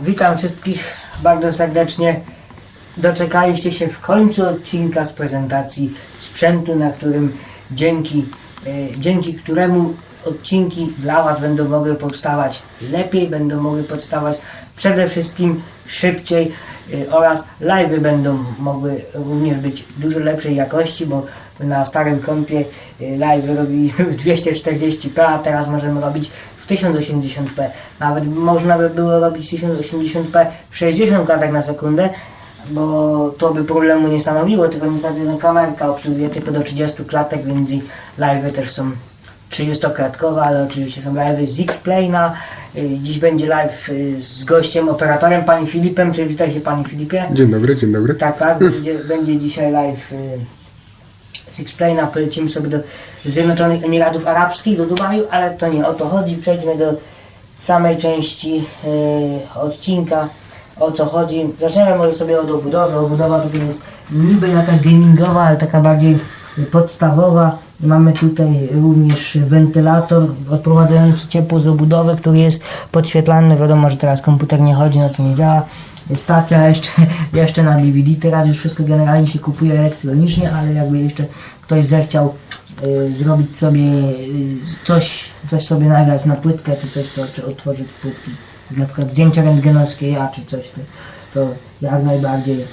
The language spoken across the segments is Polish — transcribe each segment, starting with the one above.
Witam wszystkich bardzo serdecznie. Doczekaliście się w końcu odcinka z prezentacji sprzętu, na którym dzięki, e, dzięki któremu odcinki dla Was będą mogły powstawać lepiej, będą mogły powstawać przede wszystkim szybciej e, oraz live'y będą mogły również być dużo lepszej jakości, bo na starym kompie e, live robiliśmy w 240p, a teraz możemy robić 1080p. Nawet można by było robić 1080p w 60 klatek na sekundę, bo to by problemu nie stanowiło, tylko niestety no, kamerka obsługuje tylko do 30 klatek, więc i live'y też są 30-klatkowe, ale oczywiście są live'y z X-Plane'a. Y, Dziś będzie live y, z gościem, operatorem, pani Filipem, czyli witaj się pani Filipie. Dzień dobry, dzień dobry. Tak, tak, będzie, będzie dzisiaj live y, z X-Plane'a, polecimy sobie do Zjednoczonych Emiratów Arabskich, do Dubaju, ale to nie o to chodzi, przejdźmy do samej części y, odcinka, o co chodzi. Zaczniemy może sobie od obudowy, obudowa tutaj jest niby jakaś gamingowa, ale taka bardziej podstawowa. Mamy tutaj również wentylator odprowadzający ciepło z obudowy, który jest podświetlany. Wiadomo, że teraz komputer nie chodzi, no to nie działa. Stacja jeszcze, jeszcze na DVD, teraz już wszystko generalnie się kupuje elektronicznie, ale jakby jeszcze ktoś zechciał y, zrobić sobie y, coś, coś sobie nagrać na płytkę, czy coś, to, czy otworzyć płytki, na przykład zdjęcia rentgenowskie, ja, czy coś, to, to jak najbardziej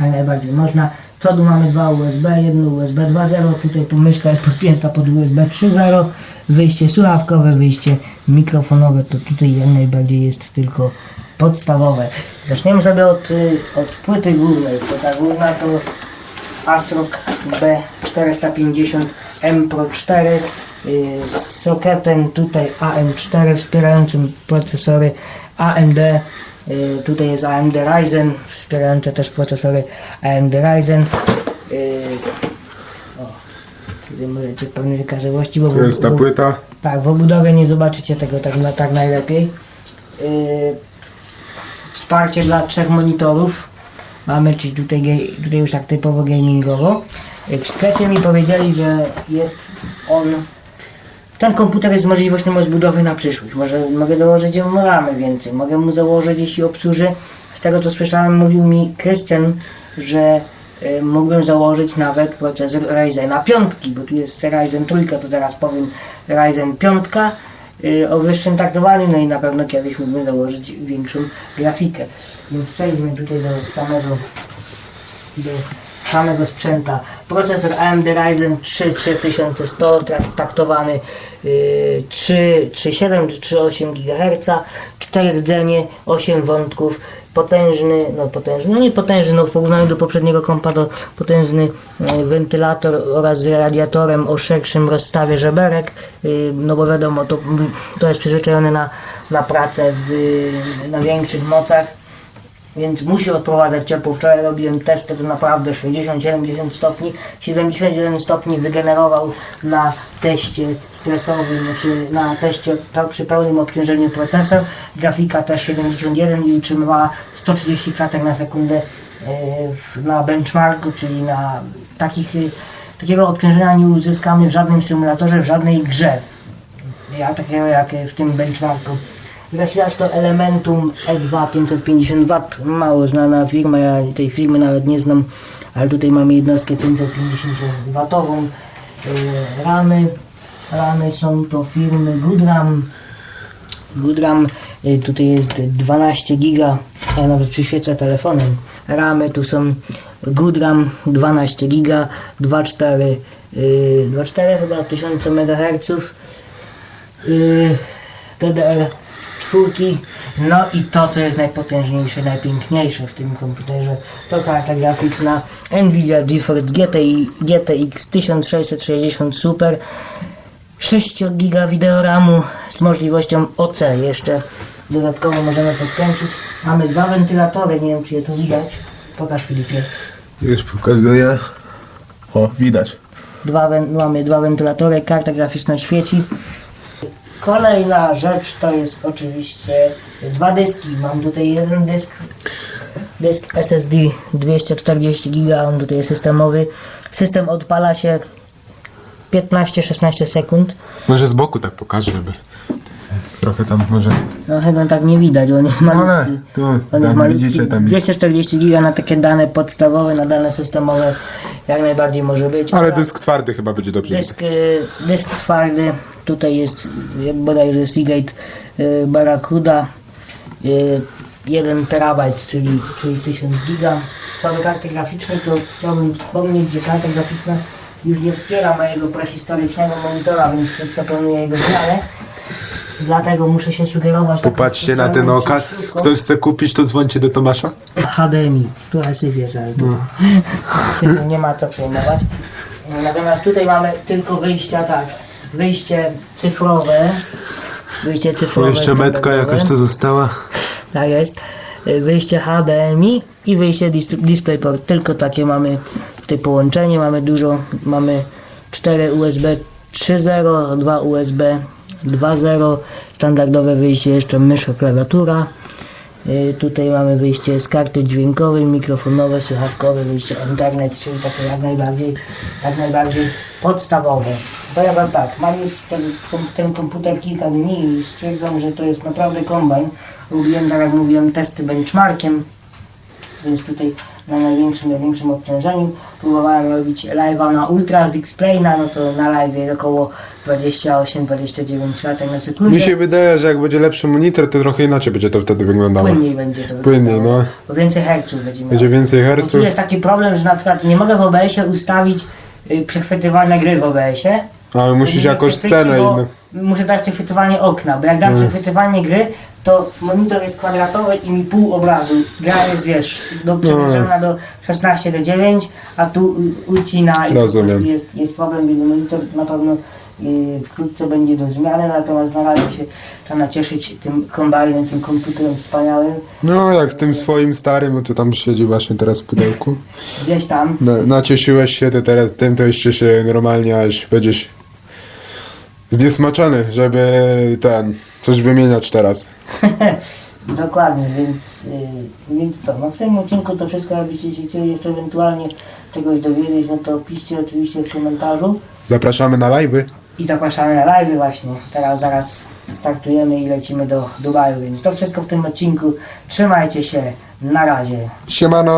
jak najbardziej można. Z przodu mamy dwa USB, jedno USB 2.0, tutaj tu myszka jest podpięta pod USB 3.0, wyjście słuchawkowe, wyjście mikrofonowe, to tutaj jak najbardziej jest tylko podstawowe. Zaczniemy sobie od, y, od płyty głównej, płyta główna to ASRock B450 M Pro 4 y, z sokietem tutaj AM4 wspierającym procesory AMD y, tutaj jest AMD Ryzen wspierające też procesory AMD Ryzen o, możecie pewnie wykazałości bo To jest ta płyta. tak, w obudowie nie zobaczycie tego tak, na, tak najlepiej. Yy, wsparcie dla trzech monitorów. Mamy, czyli tutaj, ge- tutaj już tak typowo gamingowo. Yy, W sklepie mi powiedzieli, że jest on. Ten komputer jest z możliwością rozbudowy na przyszłość. Może mogę dołożyć mu ramy więcej. Mogę mu założyć, jeśli obsłuży. Z tego co słyszałem, mówił mi Krystian, że mógłbym założyć nawet procesor Ryzena 5, bo tu jest Ryzen 3, to zaraz powiem Ryzen 5 y, o wyższym taktowaniu, no i na pewno kiedyś mógłbym założyć większą grafikę. Więc przejdźmy tutaj do samego do samego sprzęta. Procesor AMD Ryzen 3 3100 trak- taktowany yy, 3, 3,7 czy 3,8 GHz, 4 rdzenie, 8 wątków, potężny, no potężny, no nie potężny, no w porównaniu do poprzedniego kompa to potężny yy, wentylator oraz z radiatorem o szerszym rozstawie żeberek, yy, no bo wiadomo, to, to jest przyzwyczajone na, na pracę w, na większych mocach więc musi odprowadzać ciepło. Wczoraj robiłem testy, to naprawdę 60-70 stopni. 71 stopni wygenerował na teście stresowym, czy na teście przy pełnym obciążeniu procesor. Grafika też 71 i utrzymywała 130 klatek na sekundę e, na benchmarku, czyli na takich, e, takiego obciążenia nie uzyskamy w żadnym symulatorze, w żadnej grze ja takiego jak w tym benchmarku. Zasilacz to Elementum E E2 550W, mało znana firma, ja tej firmy nawet nie znam, ale tutaj mamy jednostkę 550W. Yy, ramy, ramy są to firmy Goodram. Goodram, y, tutaj jest 12 giga, ja nawet przyświecę telefonem. Ramy tu są Goodram 12 giga, 2.4 yy, 2.4 chyba 1000 MHz. DDR czwórki, no i to co jest najpotężniejsze, najpiękniejsze w tym komputerze to karta graficzna Nvidia GeForce GTI, GTX 1660 Super 6 giga wideoramu z możliwością OC jeszcze dodatkowo możemy podkręcić mamy dwa wentylatory, nie wiem czy je tu widać pokaż Filipie Już pokazuję. O, widać. dwa, mamy dwa wentylatory, karta graficzna świeci. Kolejna rzecz to jest oczywiście dwa dyski. Mam tutaj jeden dysk, dysk SSD 240 GB, on tutaj jest systemowy. System odpala się 15-16 sekund. Może z boku tak pokażę, żeby. Trochę tam może. No chyba tak nie widać, bo on jest No ale malutki. tu, On jest tam malutki. widzicie tam. 240 giga na takie dane podstawowe, na dane systemowe jak najbardziej może być. Ale dysk twardy chyba będzie dobrze. dysk, y, dysk twardy, tutaj jest y, bodajże Seagate y, Barracuda, y, 1 terabajt, czyli, czyli 1000 giga. Co do karty graficznej, to chciałbym wspomnieć, że karta graficzna już nie wspiera mojego prehistorycznego monitora, więc planuję jego zmianę. Dlatego muszę się sugerować Popatrzcie na ten okaz. Ktoś chce kupić, to dzwońcie do Tomasza. HDMI, która sypie zaraz. No. Nie ma co przejmować. Natomiast tutaj mamy tylko wyjścia tak, wyjście cyfrowe, wyjście cyfrowe. standardowe. została. Tak jest. Y, Wyjście HDMI i wyjście dis- DisplayPort. Tylko takie mamy tutaj połączenie. Mamy dużo. Mamy 4 USB 3.0, 2 USB 2.0. Standardowe wyjście jeszcze myszka, klawiatura. Y, Tutaj mamy wyjście z karty dźwiękowej, mikrofonowe, słuchawkowe, wyjście internet, czyli takie jak najbardziej, jak najbardziej podstawowe. Powiem wam tak, mam już ten, ten, komputer kilka dni i stwierdzam, że to jest naprawdę kombajn. Robiłem, tak jak mówiłem, testy benchmarkiem, więc tutaj na największym, największym obciążeniu. Próbowałem robić live'a na Ultra z X-Plane'a, no to na live około 28-29 klatek na sekundę. Mi się wydaje, że jak będzie lepszy monitor, to trochę inaczej będzie to wtedy wyglądało. Płynniej będzie to Płynniej, wyglądało. no. Bo więcej herców będzie miał. Będzie więcej Bo tu herców. jest taki problem, że na przykład nie mogę w OBS-ie ustawić y, przechwytywania gry w OBS-ie. Ale musisz przechwycić, scenę bo inną. Muszę dać przechwytywanie okna, bo jak dam przechwytywanie gry, to monitor jest kwadratowy i mi pół obrazu. Gra jest, wiesz, do, przełożona do 16 do 9, a tu ucina i Rozumiem. jest, jest problem, więc monitor na pewno y, wkrótce będzie do zmiany, natomiast na razie się trzeba nacieszyć tym kombajnem, tym komputerem wspaniałym. No, jak z tym swoim starym, to tam siedzi właśnie teraz w pudełku. Gdzieś tam Na, nacieszyłeś się, to teraz tym to jeszcze się normalnie aż będziesz zniesmaczony, żeby ten, coś wymieniać teraz. Dokładnie, więc, yy, więc co, no w tym odcinku to wszystko, jakbyście się chcieli jeszcze ewentualnie czegoś dowiedzieć, no to piszcie oczywiście w komentarzu Zapraszamy na live'y. i zapraszamy na live właśnie. Teraz zaraz startujemy i lecimy do Dubaju, więc to wszystko w tym odcinku. Trzymajcie się, na razie. Siemano!